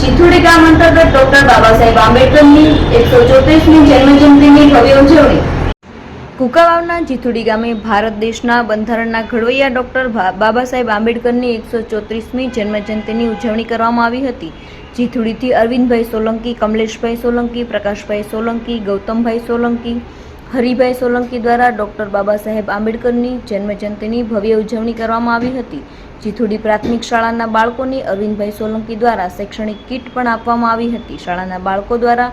ચિથુડી ગામ અંતર્ગત ડોક્ટર બાબા સાહેબ આંબેડકરની એકસો ચોત્રીસમી જન્મજયંતિની ભવ્ય ઉજવણી. કુકાવાવના ચિથુડી ગામે ભારત દેશના બંધારણના ઘડવૈયા ડોક્ટર બાબા સાહેબ આંબેડકરની એકસો ચોત્રીસમી જન્મજયંતિની ઉજવણી કરવામાં આવી હતી. જીથુડીથી અરવિંદભાઈ સોલંકી, કમલેશભાઈ સોલંકી, પ્રકાશભાઈ સોલંકી, ગૌતમભાઈ સોલંકી હરિભાઈ સોલંકી દ્વારા ડૉક્ટર બાબા સાહેબ આંબેડકરની જન્મજયંતિની ભવ્ય ઉજવણી કરવામાં આવી હતી. જીથુડી પ્રાથમિક શાળાના બાળકોની અરવિંદભાઈ સોલંકી દ્વારા શૈક્ષણિક કીટ પણ આપવામાં આવી હતી. શાળાના બાળકો દ્વારા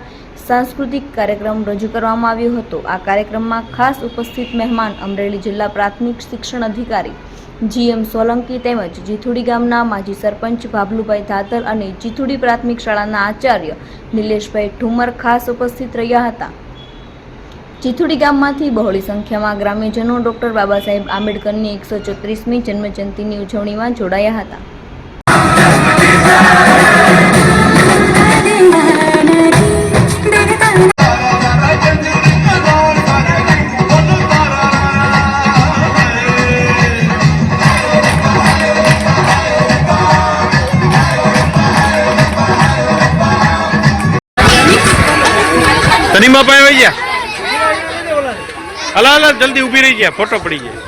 સાંસ્કૃતિક કાર્યક્રમ રજૂ કરવામાં આવ્યો હતો. આ કાર્યક્રમમાં ખાસ ઉપસ્થિત મહેમાન અમરેલી જિલ્લા પ્રાથમિક શિક્ષણ અધિકારી જીએમ સોલંકી તેમજ જીથુડી ગામના માજી સરપંચ ભાભલુભાઈ ધાતર અને જીથુડી પ્રાથમિક શાળાના આચાર્ય નિલેશભાઈ ઠુમર ખાસ ઉપસ્થિત રહ્યા હતા. ચિથુડી ગામમાંથી બહોળી સંખ્યામાં ગ્રામ્યજનો ડોક્ટર બાબા સાહેબ આંબેડકરની એકસો ચોત્રીસમી જન્મજયંતિની ઉજવણીમાં જોડાયા હતા. તનીમા પાસે આવી ગયા? હલા હલા જલ્દી ઊભી રહી ગયા ફોટો પડી ગયા.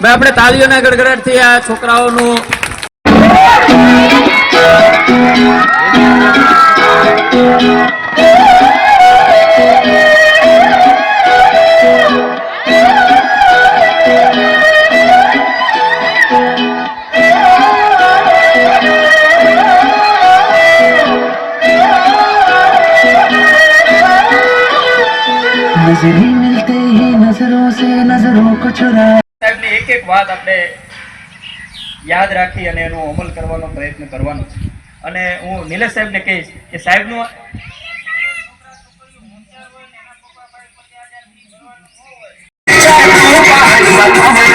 ભાઈ આપણે તાલીઓના ગડગડાટથી આ છોકરાઓનું Is it નજરો સે નજરો કો છુરા સાહેબની એક એક વાત આપણે યાદ રાખી અને એનો અમલ કરવાનો પ્રયત્ન કરવાનો છે અને હું નિલેશ સાહેબને કહીશ કે સાહેબનું Thank you.